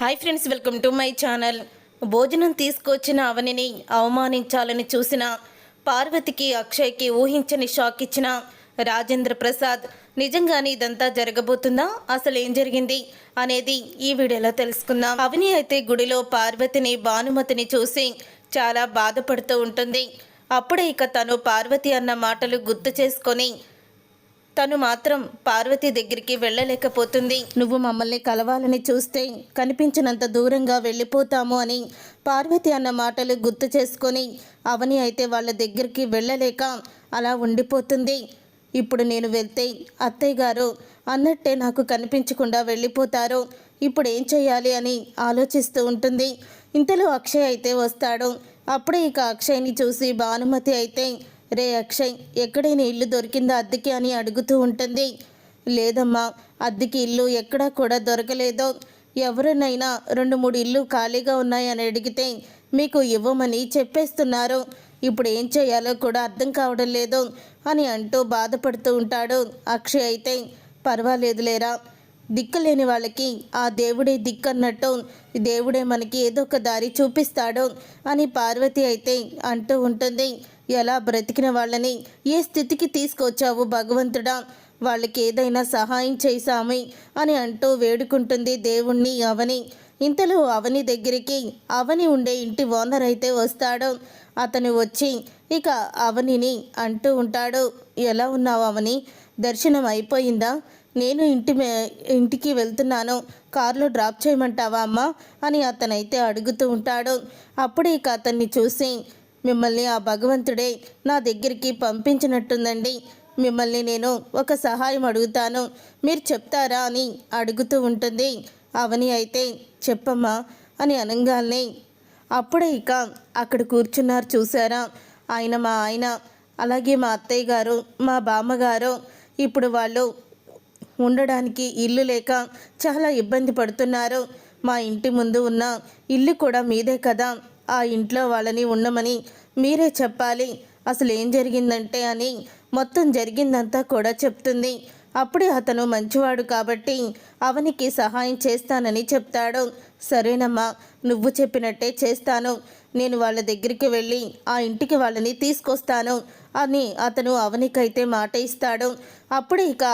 Hi friends welcome to my channel భోజనం తీసుకొచ్చిన అవనిని అవమానించాలని చూసిన పార్వతికి అక్షయ్కి ఊహించని షాక్ ఇచ్చిన రాజేంద్ర ప్రసాద్ నిజంగానే ఇదంతా జరగబోతుందా? అసలు ఏం జరిగింది? అనేది ఈ వీడియోలో తెలుసుకుందాం. అవని అయితే గుడిలో పార్వతిని భానుమతిని చూసి చాలా బాధపడుతూ ఉంటుంది. అప్పుడే ఇక తను పార్వతి అన్న మాటలు గుర్తు చేసుకొని తను మాత్రం పార్వతి దగ్గరికి వెళ్ళలేకపోతుంది. నువ్వు మమ్మల్ని కలవాలని చూస్తే కనిపించినంత దూరంగా వెళ్ళిపోతాము అని పార్వతి అన్న మాటలు గుర్తు చేసుకొని అవని అయితే వాళ్ళ దగ్గరికి వెళ్ళలేక అలా ఉండిపోతుంది. ఇప్పుడు నేను వెళ్తే అత్తయ్య గారు అన్నట్టే నాకు కనిపించకుండా వెళ్ళిపోతారు. ఇప్పుడు ఏం చేయాలి అని ఆలోచిస్తూ ఉంటుంది. ఇంతలో అక్షయ్ అయితే వస్తాడు. అప్పుడే ఇక అక్షయ్ని చూసి భానుమతి అయితే రే అక్షయ్ ఎక్కడైనా ఇల్లు దొరికిందా అద్దెకి అని అడుగుతూ ఉంటుంది. లేదమ్మా అద్దెకి ఇల్లు ఎక్కడా కూడా దొరకలేదో. ఎవరినైనా రెండు మూడు ఇల్లు ఖాళీగా ఉన్నాయని అడిగితే మీకు ఇవ్వమని చెప్పేస్తున్నారు. ఇప్పుడు ఏం చేయాలో కూడా అర్థం కావడం లేదు అని అంటూ బాధపడుతూ ఉంటాడు అక్షయ్ అయితే. పర్వాలేదులేరా దిక్కులేని వాళ్ళకి ఆ దేవుడే దిక్కన్నట్టు దేవుడే మనకి ఏదో ఒక దారి చూపిస్తాడు అని పార్వతి అయితే అంటూ ఉంటుంది. ఎలా బ్రతికిన వాళ్ళని ఏ స్థితికి తీసుకొచ్చావు భగవంతుడా? వాళ్ళకి ఏదైనా సహాయం చేశామి అని అంటూ వేడుకుంటుంది దేవుణ్ణి అవని. ఇంతలో అవని దగ్గరికి అవని ఉండే ఇంటి ఓనర్ అయితే వస్తాడు. అతను వచ్చి ఇక అవనిని అంటూ ఉంటాడు. ఎలా ఉన్నావు అవని? దర్శనం అయిపోయిందా? నేను ఇంటి ఇంటికి వెళ్తున్నాను. కారులో డ్రాప్ చేయమంటావా అమ్మా? అని అతనైతే అడుగుతూ ఉంటాడు. అప్పుడు ఇక అతన్ని చూసి మిమ్మల్ని ఆ భగవంతుడే నా దగ్గరికి పంపించినట్టుందండి. మిమ్మల్ని నేను ఒక సహాయం అడుగుతాను. మీరు చెప్తారా అని అడుగుతూ ఉంటుంది. అవని అయితే చెప్పమ్మా అని అనగానే అప్పుడే ఇక అక్కడ కూర్చున్నారు చూసారా? ఆయన మా ఆయన అలాగే మా అత్తయ్య గారు మా బామ్మగారు. ఇప్పుడు వాళ్ళు ఉండడానికి ఇల్లు లేక చాలా ఇబ్బంది పడుతున్నారు. మా ఇంటి ముందు ఉన్న ఇల్లు కూడా మీదే కదా. ఆ ఇంట్లో వాళ్ళని ఉండమని మీరే చెప్పాలి. అసలు ఏం జరిగిందంటే అని మొత్తం జరిగిందంతా కూడా చెప్తుంది. అప్పుడే అతను మంచివాడు కాబట్టి అవనికి సహాయం చేస్తానని చెప్తాడు. సరేనమ్మా నువ్వు చెప్పినట్టే చేస్తాను. నేను వాళ్ళ దగ్గరికి వెళ్ళి ఆ ఇంటికి వాళ్ళని తీసుకొస్తాను అని అతను అవనికైతే మాట ఇస్తాడు. అప్పుడే ఇక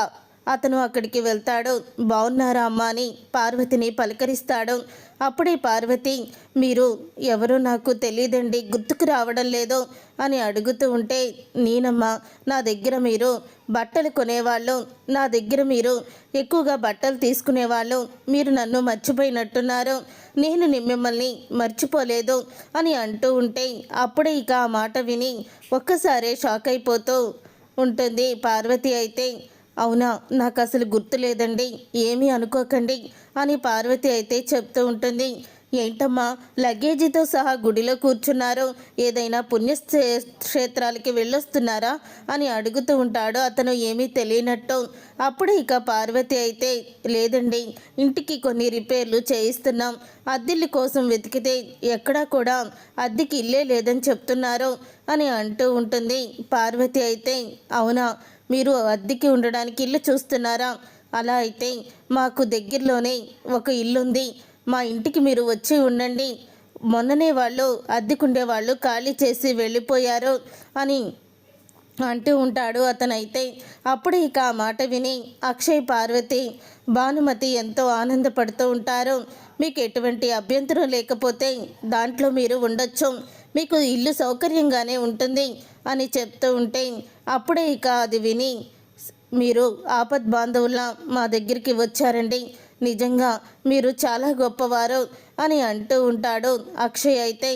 అతను అక్కడికి వెళ్తాడు. బాగున్నారా అమ్మా అని పార్వతిని పలకరిస్తాడు. అప్పుడే పార్వతి మీరు ఎవరో నాకు తెలియదండి గుర్తుకు రావడం లేదు అని అడుగుతూ ఉంటే నేనమ్మా నా దగ్గర మీరు బట్టలు కొనేవాళ్ళు నా దగ్గర మీరు ఎక్కువగా బట్టలు తీసుకునేవాళ్ళు మీరు నన్ను మర్చిపోయినట్టున్నారు. నేను మిమ్మల్ని మర్చిపోలేదు అని అంటూ ఉంటే అప్పుడే ఇక ఆ మాట విని ఒక్కసారే షాక్ అయిపోతూ ఉంటుంది. పార్వతి అయితే అవునా? నాకు అసలు గుర్తు లేదండి ఏమీ అనుకోకండి అని పార్వతి అయితే చెప్తూ ఉంటుంది. ఏంటమ్మా? లగేజీతో సహా గుడిలో కూర్చున్నారు. ఏదైనా పుణ్య క్షేత్రాలకి వెళ్ళొస్తున్నారా? అని అడుగుతూ ఉంటాడు అతను ఏమీ తెలియనట్టు. అప్పుడు ఇక పార్వతి అయితే లేదండి ఇంటికి కొన్ని రిపేర్లు చేయిస్తున్నాం. అద్దెల్లి కోసం వెతికితే ఎక్కడా కూడా అద్దెకి ఇల్లే లేదని చెప్తున్నారు అని అంటూ ఉంటుంది. పార్వతి అయితే అవునా? మీరు అద్దెకి ఉండడానికి ఇల్లు చూస్తున్నారా? అలా అయితే మాకు దగ్గరలోనే ఒక ఇల్లుంది. మా ఇంటికి మీరు వచ్చి ఉండండి. మొన్ననే వాళ్ళు అద్దెకుండే వాళ్ళు ఖాళీ చేసి వెళ్ళిపోయారు అని అంటూ ఉంటాడు అతనైతే. అప్పుడు ఇక ఆ మాట విని అక్షయ్ పార్వతి భానుమతి ఎంతో ఆనందపడుతూ ఉంటారు. మీకు ఎటువంటి అభ్యంతరం లేకపోతే దాంట్లో మీరు ఉండొచ్చు. మీకు ఇల్లు సౌకర్యంగానే ఉంటుంది. అని చెప్తూ ఉంటే అప్పుడే ఇక అది విని మీరు ఆపద్ బాంధవుల మా దగ్గరికి వచ్చారండి. నిజంగా మీరు చాలా గొప్పవారు అని అంటూ ఉంటాడు అక్షయ్ అయితే.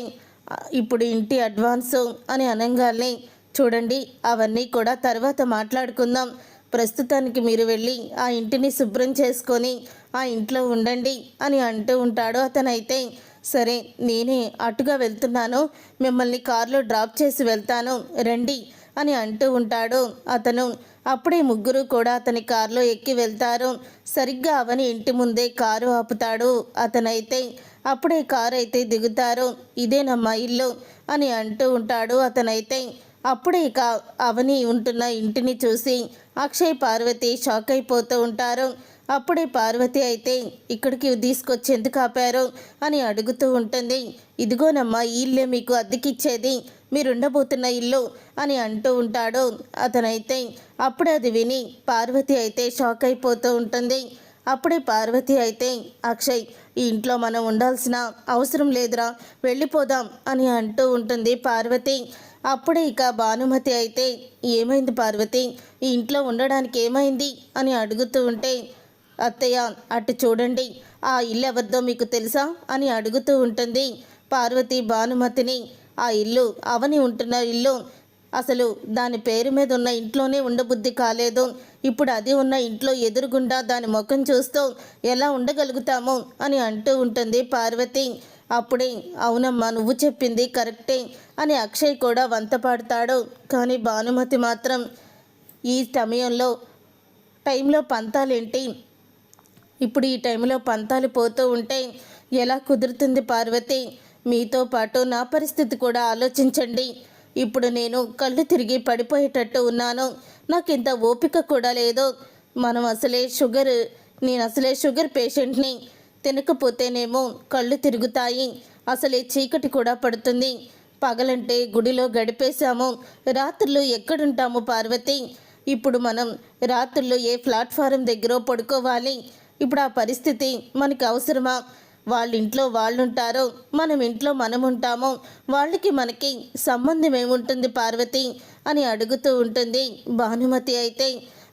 ఇప్పుడు ఇంటి అడ్వాన్సు అని అనగానే చూడండి అవన్నీ కూడా తర్వాత మాట్లాడుకుందాం. ప్రస్తుతానికి మీరు వెళ్ళి ఆ ఇంటిని శుభ్రం చేసుకొని ఆ ఇంట్లో ఉండండి అని అంటూ ఉంటాడు అతనైతే. సరే నేనే అటుగా వెళ్తున్నాను. మిమ్మల్ని కారులో డ్రాప్ చేసి వెళ్తాను. రండి అని అంటూ ఉంటాడు. అతను అప్పుడే ముగ్గురు కూడా అతని కారులో ఎక్కి వెళ్తారు. సరిగ్గా అవని ఇంటి ముందే కారు ఆపుతాడు. అతనైతే అప్పుడే కారు అయితే దిగుతారు ఇదేనమ్మా ఇల్లు? అని అంటూ ఉంటాడు. అతనైతే అప్పుడే ఇక అవని ఉంటున్న ఇంటిని చూసి అక్షయ్ పార్వతి షాక్ అయిపోతూ ఉంటారు. అప్పుడే పార్వతి అయితే ఇక్కడికి తీసుకొచ్చి ఎందుకు ఆపారు అని అడుగుతూ ఉంటుంది. ఇదిగోనమ్మా ఈ ఇల్లే మీకు అద్దెకిచ్చేది. మీరుండబోతున్న ఇల్లు అని అంటూ ఉంటాడు. అతనైతే అప్పుడే అది విని పార్వతి అయితే షాక్ అయిపోతూ ఉంటుంది. అప్పుడే పార్వతి అయితే అక్షయ్ ఈ ఇంట్లో మనం ఉండాల్సిన అవసరం లేదురా వెళ్ళిపోదాం అని అంటూ ఉంటుంది పార్వతి. అప్పుడే ఇక భానుమతి అయితే ఏమైంది పార్వతి? ఈ ఇంట్లో ఉండడానికి ఏమైంది? అని అడుగుతూ ఉంటే అత్తయ్య అటు చూడండి. ఆ ఇల్లు ఎవరిదో మీకు తెలుసా? అని అడుగుతూ ఉంటుంది పార్వతి భానుమతిని. ఆ ఇల్లు అవని ఉంటున్న ఇల్లు. అసలు దాని పేరు మీద ఉన్న ఇంట్లోనే ఉండబుద్ధి కాలేదు. ఇప్పుడు అది ఉన్న ఇంట్లో ఎదురుగుండా దాని ముఖం చూస్తూ ఎలా ఉండగలుగుతాము అని అంటూ ఉంటుంది పార్వతి. అప్పుడే అవునమ్మా నువ్వు చెప్పింది కరెక్టే అని అక్షయ్ కూడా వంత పాడతాడు. కానీ భానుమతి మాత్రం ఈ సమయంలో టైంలో పంతాలేంటి? ఇప్పుడు ఈ టైంలో పంతాలు పోతూ ఉంటే ఎలా కుదురుతుంది పార్వతి? మీతో పాటు నా పరిస్థితి కూడా ఆలోచించండి. ఇప్పుడు నేను కళ్ళు తిరిగి పడిపోయేటట్టు ఉన్నాను. నాకు ఇంత ఓపిక కూడా లేదు. మనం అసలే షుగర్ నేను అసలే షుగర్ పేషెంట్ని. తినకపోతేనేమో కళ్ళు తిరుగుతాయి. అసలే చీకటి కూడా పడుతుంది. పగలంటే గుడిలో గడిపేశాము. రాత్రులు ఎక్కడుంటాము పార్వతి? ఇప్పుడు మనం రాత్రుల్లో ఏ ప్లాట్ఫారం దగ్గర పడుకోవాలి. ఇప్పుడు ఆ పరిస్థితి మనకి అవసరమా? వాళ్ళ ఇంట్లో వాళ్ళు ఉంటారో మనం ఇంట్లో మనం ఉంటామో వాళ్ళకి మనకి సంబంధం ఏముంటుంది పార్వతి? అని అడుగుతూ ఉంటుంది భానుమతి అయితే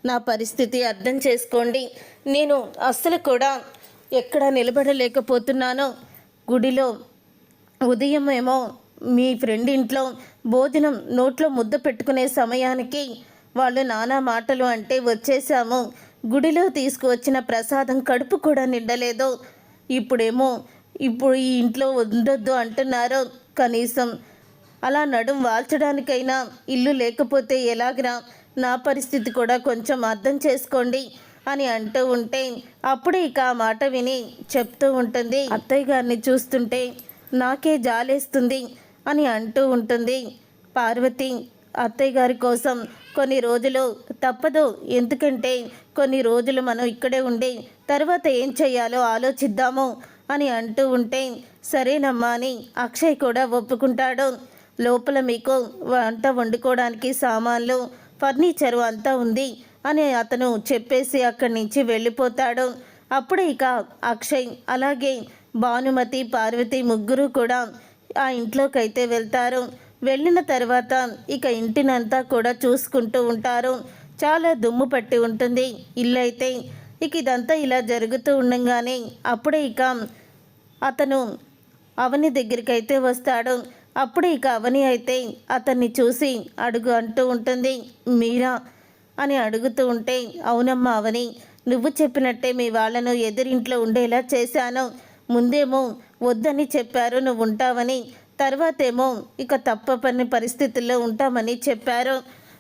నా పరిస్థితి అర్థం చేసుకోండి. నేను అస్సలు కూడా ఎక్కడ నిలబడలేకపోతున్నానో గుడిలో ఉదయం ఏమో మీ ఫ్రెండ్ ఇంట్లో భోజనం నోట్లో ముద్ద పెట్టుకునే సమయానికి వాళ్ళు నానా మాటలు అంటే వచ్చేసాము గుడిలో తీసుకువచ్చిన ప్రసాదం కడుపు కూడా నిండలేదు. ఇప్పుడేమో ఇప్పుడు ఈ ఇంట్లో ఉండొద్దు అంటున్నారు. కనీసం అలా నడుం వాల్చడానికైనా ఇల్లు లేకపోతే ఎలాగరా నా పరిస్థితి కూడా కొంచెం అర్థం చేసుకోండి అని అంటూ ఉంటే అప్పుడే ఇక ఆ మాట విని చెప్తూ ఉంటుంది. అత్తయ్య గారిని చూస్తుంటే నాకే జాలేస్తుంది అని అంటూ ఉంటుంది. పార్వతి అత్తయ్య గారి కోసం కొన్ని రోజులు తప్పదు. ఎందుకంటే కొన్ని రోజులు మనం ఇక్కడే ఉండి తర్వాత ఏం చేయాలో ఆలోచిద్దాము అని అంటూ ఉంటే సరేనమ్మా అని అక్షయ్ కూడా ఒప్పుకుంటాడు. లోపల మీకు వంట వండుకోవడానికి సామాన్లు ఫర్నిచరు అంతా ఉంది అని అతను చెప్పేసి అక్కడి నుంచి వెళ్ళిపోతాడు. అప్పుడే ఇక అక్షయ్ అలాగే భానుమతి పార్వతి ముగ్గురు కూడా ఆ ఇంట్లోకి అయితే వెళ్తారు. వెళ్ళిన తర్వాత ఇక ఇంటినంతా కూడా చూసుకుంటూ ఉంటారు. చాలా దుమ్ము పట్టి ఉంటుంది. ఇల్లు అయితే ఇక ఇదంతా ఇలా జరుగుతూ ఉండగానే అప్పుడే ఇక అతను అవని దగ్గరికి అయితే వస్తాడు. అప్పుడే ఇక అవని అయితే అతన్ని చూసి అడుగు అంటూ ఉంటుంది. మీరా? అని అడుగుతూ ఉంటే అవునమ్మా అవని నువ్వు చెప్పినట్టే మీ వాళ్ళను ఎదురింట్లో ఉండేలా చేశాను. ముందేమో వద్దని చెప్పారు. నువ్వు ఉంటావని తర్వాతేమో ఇక తప్పపని పరిస్థితుల్లో ఉంటామని చెప్పారు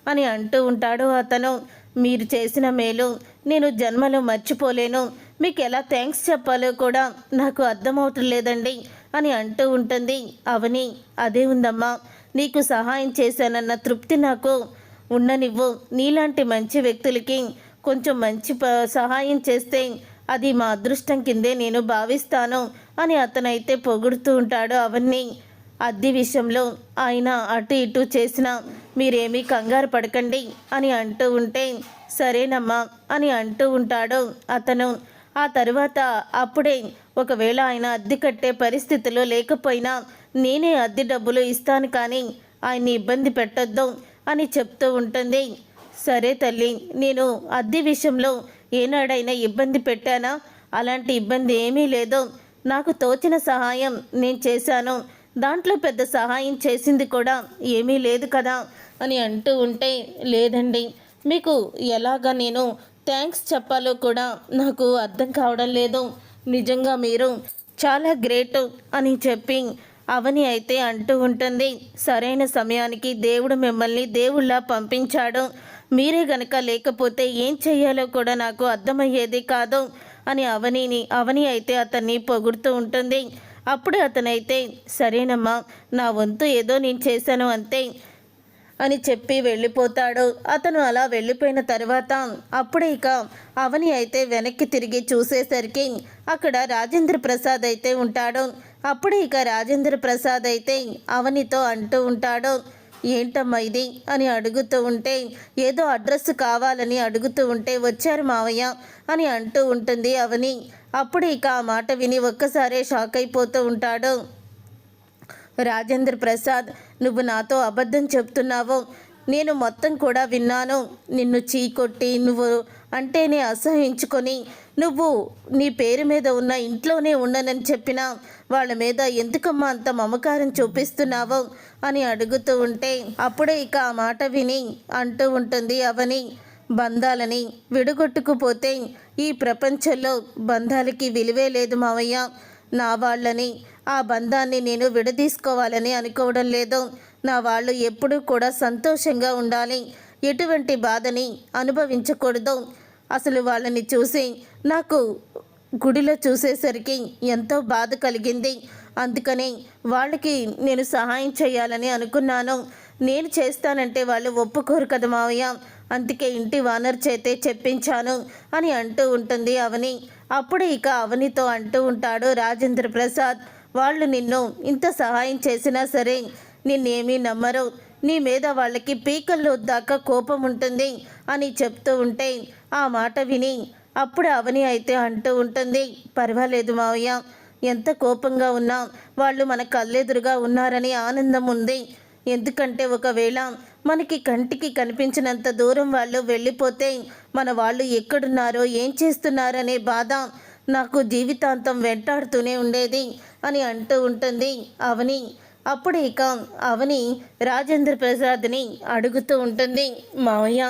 అని అంటూ ఉంటాడు అతను. మీరు చేసిన మేలు నేను జన్మలో మర్చిపోలేను. మీకు ఎలా థ్యాంక్స్ చెప్పాలో కూడా నాకు అర్థమవుతలేదండి లేదండి అని అంటూ ఉంటుంది. అవని అదే ఉందమ్మా నీకు సహాయం చేశానన్న తృప్తి నాకు ఉండనివ్వు నీలాంటి మంచి వ్యక్తులకి కొంచెం మంచి ప సహాయం చేస్తే అది మా అదృష్టం కిందే నేను భావిస్తాను అని అతనైతే పొగుడుతూ ఉంటాడు అవన్నీ అద్దె విషయంలో ఆయన అటు ఇటు చేసిన మీరేమీ కంగారు పడకండి అని అంటూ ఉంటే సరేనమ్మా అని అంటూ ఉంటాడు అతను. ఆ తర్వాత అప్పుడే ఒకవేళ ఆయన అద్దె కట్టే పరిస్థితిలో లేకపోయినా నేనే అద్దె డబ్బులు ఇస్తాను కానీ ఆయన్ని ఇబ్బంది పెట్టొద్దు అని చెప్తూ ఉంటుంది. సరే తల్లి నేను అద్దె విషయంలో ఏనాడైనా ఇబ్బంది పెట్టానా? అలాంటి ఇబ్బంది ఏమీ లేదు. నాకు తోచిన సహాయం నేను చేశాను. దాంట్లో పెద్ద సహాయం చేసింది కూడా ఏమీ లేదు కదా అని అంటూ ఉంటే లేదండి మీకు ఎలాగా నేను థ్యాంక్స్ చెప్పాలో కూడా నాకు అర్థం కావడం లేదు. నిజంగా మీరు చాలా గ్రేట్ అని చెప్పి అవని అయితే అంటూ ఉంటుంది. సరైన సమయానికి దేవుడు మిమ్మల్ని దేవుళ్ళ పంపించాడు. మీరే గనక లేకపోతే ఏం చెయ్యాలో కూడా నాకు అర్థమయ్యేది కాదు అని అవనిని అవని అయితే అతన్ని పొగుడుతూ ఉంటుంది. అప్పుడు అతనైతే సరేనమ్మా నా వంతు ఏదో నేను చేశాను అంతే అని చెప్పి వెళ్ళిపోతాడు. అతను అలా వెళ్ళిపోయిన తర్వాత అప్పుడే ఇక అవని అయితే వెనక్కి తిరిగి చూసేసరికి అక్కడ రాజేంద్ర ప్రసాద్ అయితే ఉంటాడు. అప్పుడే ఇక రాజేంద్ర ప్రసాద్ అయితే అవనితో అంటూ ఉంటాడు ఏంటమ్మా ఇది? అని అడుగుతూ ఉంటే ఏదో అడ్రస్ కావాలని అడుగుతూ ఉంటే వచ్చారు మావయ్య అని అంటూ ఉంటుంది అవని. అప్పుడు ఇక ఆ మాట విని ఒక్కసారే షాక్ అయిపోతూ ఉంటాడు. రాజేంద్ర ప్రసాద్ నువ్వు నాతో అబద్ధం చెప్తున్నావు. నేను మొత్తం కూడా విన్నాను. నిన్ను చీకొట్టి నువ్వు అంటేనే అసహించుకొని నువ్వు నీ పేరు మీద ఉన్న ఇంట్లోనే ఉండనని చెప్పిన వాళ్ళ మీద ఎందుకమ్మా అంత మమకారం చూపిస్తున్నావు? అని అడుగుతూ ఉంటే అప్పుడే ఇక ఆ మాట విని అంటూ ఉంటుంది అవని. బంధాలని విడగొట్టుకుపోతే ఈ ప్రపంచంలో బంధాలకి విలువే లేదు మావయ్య. నా వాళ్ళని ఆ బంధాన్ని నేను విడదీసుకోవాలని అనుకోవడం లేదు. నా వాళ్ళు ఎప్పుడూ కూడా సంతోషంగా ఉండాలి. ఎటువంటి బాధని అనుభవించకూడదు. అసలు వాళ్ళని చూసి నాకు గుడిలో చూసేసరికి ఎంతో బాధ కలిగింది. అందుకని వాళ్ళకి నేను సహాయం చేయాలని అనుకున్నాను. నేను చేస్తానంటే వాళ్ళు ఒప్పుకోరు కదా మావయ్య. అందుకే ఇంటి వానర్ చేతే చెప్పించాను అని అంటూ ఉంటుంది అవని. అప్పుడు ఇక అవనితో అంటూ ఉంటాడు రాజేంద్ర ప్రసాద్. వాళ్ళు నిన్ను ఇంత సహాయం చేసినా సరే నిన్నేమీ నమ్మరు. నీ మీద వాళ్ళకి పీకల్లో దాకా కోపం ఉంటుంది అని చెప్తూ ఉంటే ఆ మాట విని అప్పుడు అవని అయితే అంటూ ఉంటుంది పర్వాలేదు మావయ్య. ఎంత కోపంగా ఉన్నా వాళ్ళు మన కళ్ళెదురుగా ఉన్నారని ఆనందం ఉంది. ఎందుకంటే ఒకవేళ మనకి కంటికి కనిపించినంత దూరం వాళ్ళు వెళ్ళిపోతే మన వాళ్ళు ఎక్కడున్నారో ఏం చేస్తున్నారనే బాధ నాకు జీవితాంతం వెంటాడుతూనే ఉండేది అని అంటూ ఉంటుంది అవని. అప్పుడు ఇక అవని రాజేంద్ర ప్రసాద్ని అడుగుతూ ఉంటుంది మావయ్య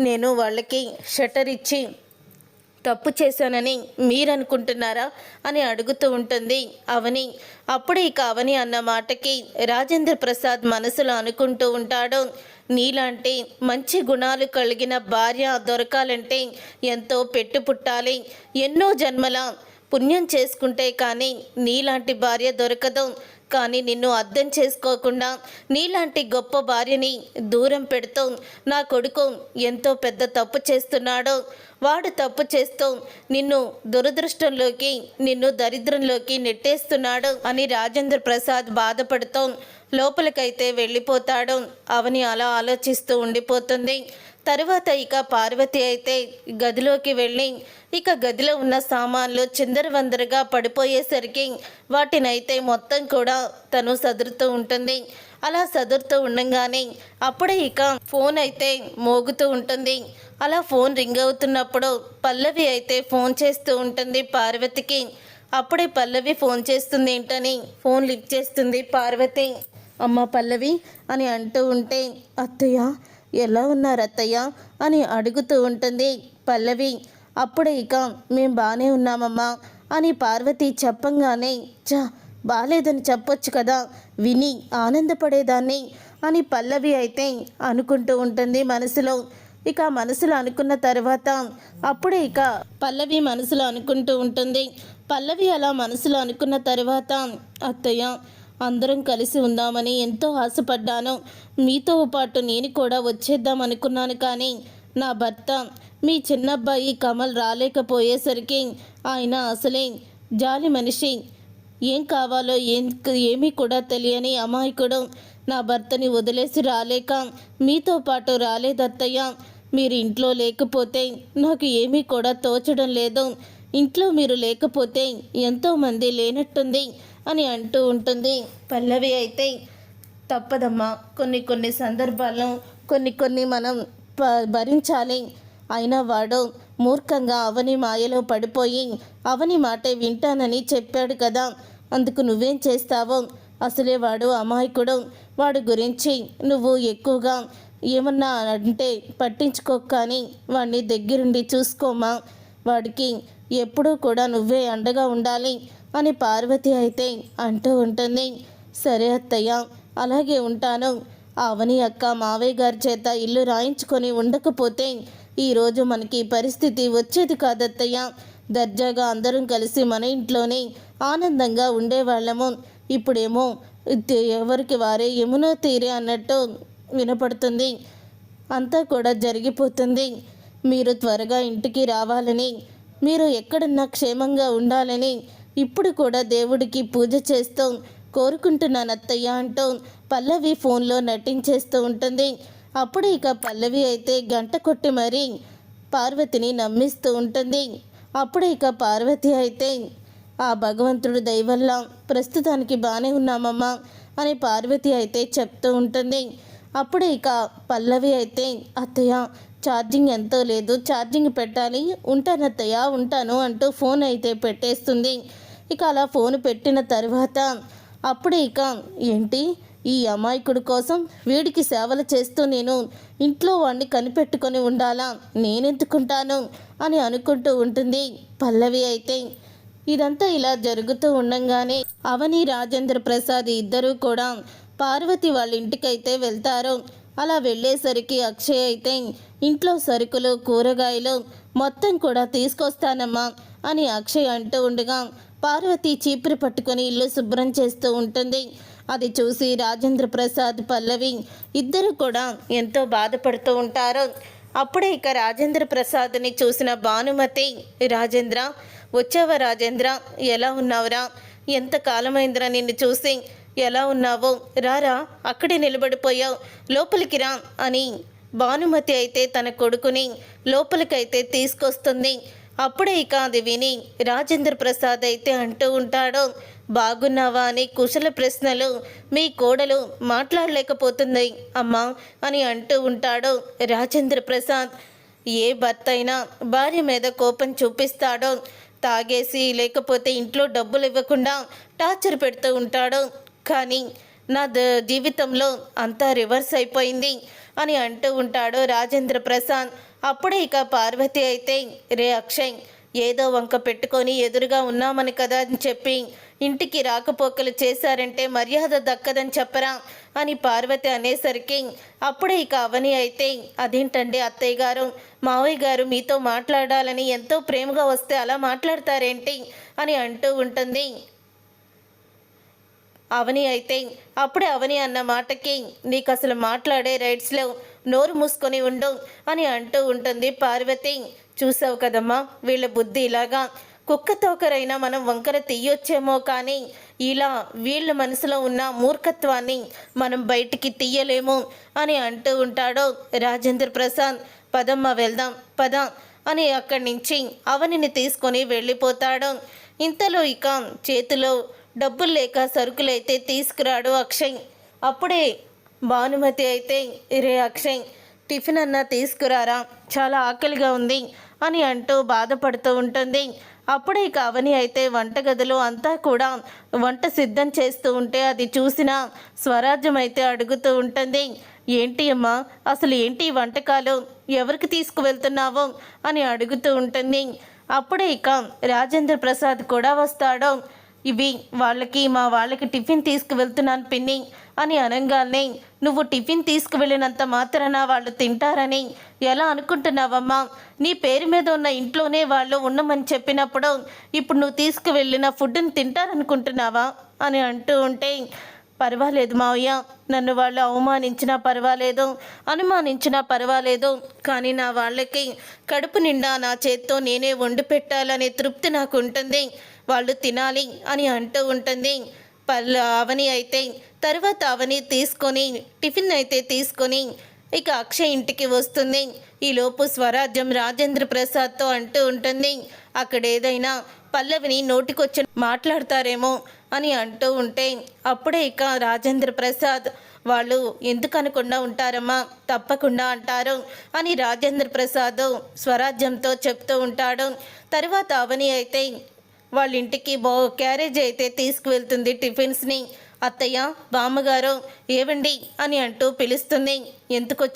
నేను వాళ్ళకి షట్టర్ ఇచ్చి తప్పు చేశానని మీరనుకుంటున్నారా అని అడుగుతూ ఉంటుంది అవని. అప్పుడే ఇక అవని అన్న మాటకి రాజేంద్ర ప్రసాద్ మనసులో అనుకుంటూ ఉంటాడు. నీలాంటి మంచి గుణాలు కలిగిన భార్య దొరకాలంటే ఎంతో పెట్టు పుట్టాలి ఎన్నో జన్మల పుణ్యం చేసుకుంటే కానీ నీలాంటి భార్య దొరకదు. కానీ నిన్ను అర్థం చేసుకోకుండా నీలాంటి గొప్ప భార్యని దూరం పెడుతూ నా కొడుకు ఎంతో పెద్ద తప్పు చేస్తున్నాడు. వాడు తప్పు చేస్తూ నిన్ను దురదృష్టంలోకి నిన్ను దరిద్రంలోకి నెట్టేస్తున్నాడు అని రాజేంద్ర ప్రసాద్ బాధపడుతూ లోపలికైతే వెళ్ళిపోతాడు. అవని అలా ఆలోచిస్తూ ఉండిపోతుంది. తరువాత ఇక పార్వతి అయితే గదిలోకి వెళ్ళి ఇక గదిలో ఉన్న సామాన్లు చిందరవందరగా పడిపోయేసరికి వాటినైతే మొత్తం కూడా తను సదురుతూ ఉంటుంది. అలా సదురుతూ ఉండగానే అప్పుడే ఇక ఫోన్ అయితే మోగుతూ ఉంటుంది. అలా ఫోన్ రింగ్ అవుతున్నప్పుడు పల్లవి అయితే ఫోన్ చేస్తూ ఉంటుంది పార్వతికి. అప్పుడే పల్లవి ఫోన్ చేస్తుంది ఏంటని ఫోన్ లిఫ్ట్ చేస్తుంది పార్వతి. అమ్మ పల్లవి అని అంటూ ఉంటే అత్తయ్య ఎలా ఉన్నారు అత్తయ్య? అని అడుగుతూ ఉంటుంది పల్లవి. అప్పుడే ఇక మేము బాగానే ఉన్నామమ్మా అని పార్వతి చెప్పంగానే చా బాగాలేదని చెప్పొచ్చు కదా విని ఆనందపడేదాన్ని అని పల్లవి అయితే అనుకుంటూ ఉంటుంది మనసులో. ఇక మనసులో అనుకున్న తర్వాత అప్పుడే ఇక పల్లవి మనసులో అనుకుంటూ ఉంటుంది. పల్లవి అలా మనసులో అనుకున్న తర్వాత అత్తయ్య అందరం కలిసి ఉందామని ఎంతో ఆశపడ్డాను. మీతో పాటు నేను కూడా వచ్చేద్దాం అనుకున్నాను కానీ నా భర్త మీ చిన్నబ్బాయి కమల్ రాలేకపోయేసరికి ఆయన అసలే జాలి మనిషి. ఏం కావాలో ఏం ఏమీ కూడా తెలియని అమాయకుడు నా భర్తని వదిలేసి రాలేక మీతో పాటు రాలేదత్తయ్య. మీరు ఇంట్లో లేకపోతే నాకు ఏమీ కూడా తోచడం లేదు. ఇంట్లో మీరు లేకపోతే ఎంతోమంది లేనట్టుంది. అని అంటూ ఉంటుంది. పల్లవి అయితే తప్పదమ్మా. కొన్ని కొన్ని సందర్భాల్లో కొన్ని కొన్ని మనం ప- భరించాలి. అయినా వాడు మూర్ఖంగా అవని మాయలో పడిపోయి అవని మాటే వింటానని చెప్పాడు కదా. అందుకు నువ్వేం చేస్తావో? అసలే వాడు అమాయకుడు. వాడి గురించి నువ్వు ఎక్కువగా ఏమన్నా అంటే పట్టించుకోక కానీ వాడిని దగ్గరుండి చూసుకోమా? వాడికి ఎప్పుడూ కూడా నువ్వే అండగా ఉండాలి. అని పార్వతి అయితే అంటూ ఉంటుంది. సరే అత్తయ్య అలాగే ఉంటాను. అవని అక్క మావయ్య గారి చేత ఇల్లు రాయించుకొని ఉండకపోతే ఈరోజు మనకి పరిస్థితి వచ్చేది కాదత్తయ్య. దర్జాగా అందరం కలిసి మన ఇంట్లోనే ఆనందంగా ఉండేవాళ్ళము. ఇప్పుడేమో ఎవరికి వారే యమునో తీరే అన్నట్టు వినపడుతుంది. అంతా కూడా జరిగిపోతుంది. మీరు త్వరగా ఇంటికి రావాలని మీరు ఎక్కడున్నా క్షేమంగా ఉండాలని ఇప్పుడు కూడా దేవుడికి పూజ చేస్తాం కోరుకుంటున్నాను అత్తయ్య అంటూ పల్లవి ఫోన్లో నటించేస్తూ ఉంటుంది. అప్పుడు ఇక పల్లవి అయితే గంట కొట్టి మరీ పార్వతిని నమ్మిస్తూ ఉంటుంది. అప్పుడు ఇక పార్వతి అయితే ఆ భగవంతుడు దయవల్ల ప్రస్తుతానికి బాగానే ఉన్నామమ్మా అని పార్వతి అయితే చెప్తూ ఉంటుంది. అప్పుడు ఇక పల్లవి అయితే అత్తయ్య ఛార్జింగ్ ఎంతో లేదు ఛార్జింగ్ పెట్టాలి ఉంటాను అత్తయ్య ఉంటాను అంటూ ఫోన్ అయితే పెట్టేస్తుంది. ఇక అలా ఫోన్ పెట్టిన తర్వాత అప్పుడే ఇక ఏంటి? ఈ అమాయకుడి కోసం వీడికి సేవలు చేస్తూ నేను ఇంట్లో వాడిని కనిపెట్టుకొని ఉండాలా? నేనెందుకుంటాను? అని అనుకుంటూ ఉంటుంది పల్లవి అయితే. ఇదంతా ఇలా జరుగుతూ ఉండంగానే అవని రాజేంద్ర ప్రసాద్ ఇద్దరూ కూడా పార్వతి వాళ్ళ ఇంటికైతే వెళ్తారు. అలా వెళ్ళేసరికి అక్షయ్ అయితే ఇంట్లో సరుకులు కూరగాయలు మొత్తం కూడా తీసుకొస్తానమ్మా అని అక్షయ్ అంటూ ఉండగా పార్వతి చీపురు పట్టుకొని ఇల్లు శుభ్రం చేస్తూ ఉంటుంది. అది చూసి రాజేంద్ర ప్రసాద్ పల్లవి ఇద్దరు కూడా ఎంతో బాధపడుతూ ఉంటారు. అప్పుడే ఇక రాజేంద్ర ప్రసాద్ని చూసిన భానుమతి రాజేంద్ర వచ్చావా రాజేంద్ర? ఎలా ఉన్నావురా? ఎంత కాలమైందిరా నిన్ను చూసి? ఎలా ఉన్నావో? రారా అక్కడే నిలబడిపోయావు. లోపలికి రా అని భానుమతి అయితే తన కొడుకుని లోపలికైతే తీసుకొస్తుంది. అప్పుడే ఇక అది విని రాజేంద్ర ప్రసాద్ అయితే అంటూ ఉంటాడు బాగున్నావా? అని కుశల ప్రశ్నలు మీ కోడలు మాట్లాడలేకపోతుంది అమ్మా అని అంటూ ఉంటాడు రాజేంద్ర ప్రసాద్. ఏ భర్త అయినా భార్య మీద కోపం చూపిస్తాడో తాగేసి లేకపోతే ఇంట్లో డబ్బులు ఇవ్వకుండా టార్చర్ పెడుతూ ఉంటాడు. కానీ నా ద జీవితంలో అంతా రివర్స్ అయిపోయింది అని అంటూ ఉంటాడు రాజేంద్ర ప్రసాద్. అప్పుడే ఇక పార్వతి అయితే రే అక్షయ్ ఏదో వంక పెట్టుకొని ఎదురుగా ఉన్నామని కదా అని చెప్పి ఇంటికి రాకపోకలు చేశారంటే మర్యాద దక్కదని చెప్పరా అని పార్వతి అనేసరికి అప్పుడే ఇక అవని అయితే అదేంటండి అత్తయ్య గారు? మావయ్య గారు మీతో మాట్లాడాలని ఎంతో ప్రేమగా వస్తే అలా మాట్లాడతారేంటి? అని అంటూ ఉంటుంది. అవని అయితే అప్పుడే అవని అన్న మాటకి నీకు అసలు మాట్లాడే రైట్స్ లేవు. నోరు మూసుకొని ఉండు అని అంటూ ఉంటుంది. పార్వతి చూసావు కదమ్మా వీళ్ళ బుద్ధి ఇలాగా. కుక్క తోకరైనా మనం వంకర తీయొచ్చేమో కానీ ఇలా వీళ్ళ మనసులో ఉన్న మూర్ఖత్వాన్ని మనం బయటికి తీయలేము అని అంటూ ఉంటాడు రాజేంద్ర ప్రసాద్. పదమ్మ వెళ్దాం పద అని అక్కడి నుంచి అవనిని తీసుకొని వెళ్ళిపోతాడు. ఇంతలో ఇక చేతిలో డబ్బులు లేక సరుకులైతే తీసుకురాడు అక్షయ్. అప్పుడే భానుమతి అయితే రే అక్షయ్ టిఫిన్ అన్నా తీసుకురారా? చాలా ఆకలిగా ఉంది అని అంటూ బాధపడుతూ ఉంటుంది. అప్పుడే కావని అయితే వంటగదిలో అంతా కూడా వంట సిద్ధం చేస్తూ ఉంటే అది చూసిన స్వరాజ్యం అయితే అడుగుతూ ఉంటుంది. ఏంటి అమ్మా అసలు ఏంటి వంటకాలు? ఎవరికి తీసుకువెళ్తున్నావో? అని అడుగుతూ ఉంటుంది. అప్పుడే ఇక రాజేంద్ర ప్రసాద్ కూడా వస్తాడు. ఇవి వాళ్ళకి మా వాళ్ళకి టిఫిన్ తీసుకువెళ్తున్నాను పిన్ని అని అనగానే నువ్వు టిఫిన్ తీసుకువెళ్ళినంత మాత్రాన వాళ్ళు తింటారని ఎలా అనుకుంటున్నావమ్మా? నీ పేరు మీద ఉన్న ఇంట్లోనే వాళ్ళు ఉండమని చెప్పినప్పుడు ఇప్పుడు నువ్వు తీసుకువెళ్ళిన ఫుడ్ని తింటారనుకుంటున్నావా? అని అంటూ ఉంటే పర్వాలేదు మావయ్య నన్ను వాళ్ళు అవమానించినా పర్వాలేదు అనుమానించినా పర్వాలేదు కానీ నా వాళ్ళకి కడుపు నిండా నా చేత్తో నేనే వండి పెట్టాలనే తృప్తి నాకు ఉంటుంది. వాళ్ళు తినాలి అని అంటూ ఉంటుంది. పల్ల అవని అయితే తర్వాత అవని తీసుకొని టిఫిన్ అయితే తీసుకొని ఇక అక్షయ్ ఇంటికి వస్తుంది. ఈలోపు స్వరాజ్యం రాజేంద్ర ప్రసాద్తో అంటూ ఉంటుంది. అక్కడ ఏదైనా పల్లవిని నోటికొచ్చి మాట్లాడతారేమో అని అంటూ ఉంటే అప్పుడే ఇక రాజేంద్ర ప్రసాద్ వాళ్ళు ఎందుకు అనకుండా ఉంటారమ్మా? తప్పకుండా అంటారు అని రాజేంద్ర ప్రసాద్ స్వరాజ్యంతో చెప్తూ ఉంటాడు. తర్వాత అవని అయితే వాళ్ళ ఇంటికి బో క్యారేజ్ అయితే తీసుకువెళ్తుంది టిఫిన్స్ని. అత్తయ్య బామ్మగారు ఏవండి? అని అంటూ పిలుస్తుంది. ఎందుకు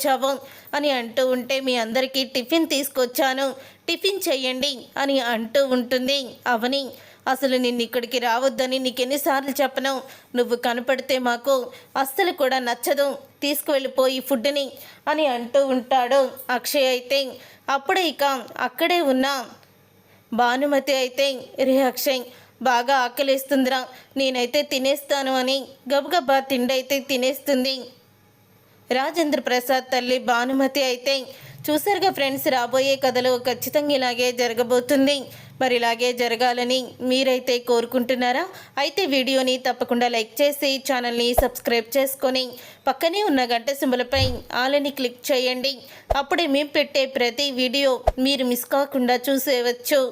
అని అంటూ ఉంటే మీ అందరికీ టిఫిన్ తీసుకొచ్చాను. టిఫిన్ చెయ్యండి అని అంటూ ఉంటుంది అవని. అసలు నిన్ను ఇక్కడికి రావద్దని నీకు ఎన్నిసార్లు చెప్పను. నువ్వు కనపడితే మాకు అస్సలు కూడా నచ్చదు. తీసుకువెళ్ళిపోయి ఫుడ్ని అని అంటూ ఉంటాడు అక్షయ్ అయితే. అప్పుడే ఇక అక్కడే ఉన్న భానుమతి అయితే రే బాగా ఆకలిస్తుందిరా. నేనైతే తినేస్తాను అని గబగబా తిండైతే తినేస్తుంది. రాజేంద్ర ప్రసాద్ తల్లి భానుమతి అయితే చూసారుగా ఫ్రెండ్స్ రాబోయే కథలో ఖచ్చితంగా ఇలాగే జరగబోతుంది. మరి ఇలాగే జరగాలని మీరైతే కోరుకుంటున్నారా? అయితే వీడియోని తప్పకుండా లైక్ చేసి ఛానల్ని సబ్స్క్రైబ్ చేసుకొని పక్కనే ఉన్న గంట సింబలపై ఆలని క్లిక్ చేయండి. అప్పుడే మేము పెట్టే ప్రతి వీడియో మీరు మిస్ కాకుండా చూసేవచ్చు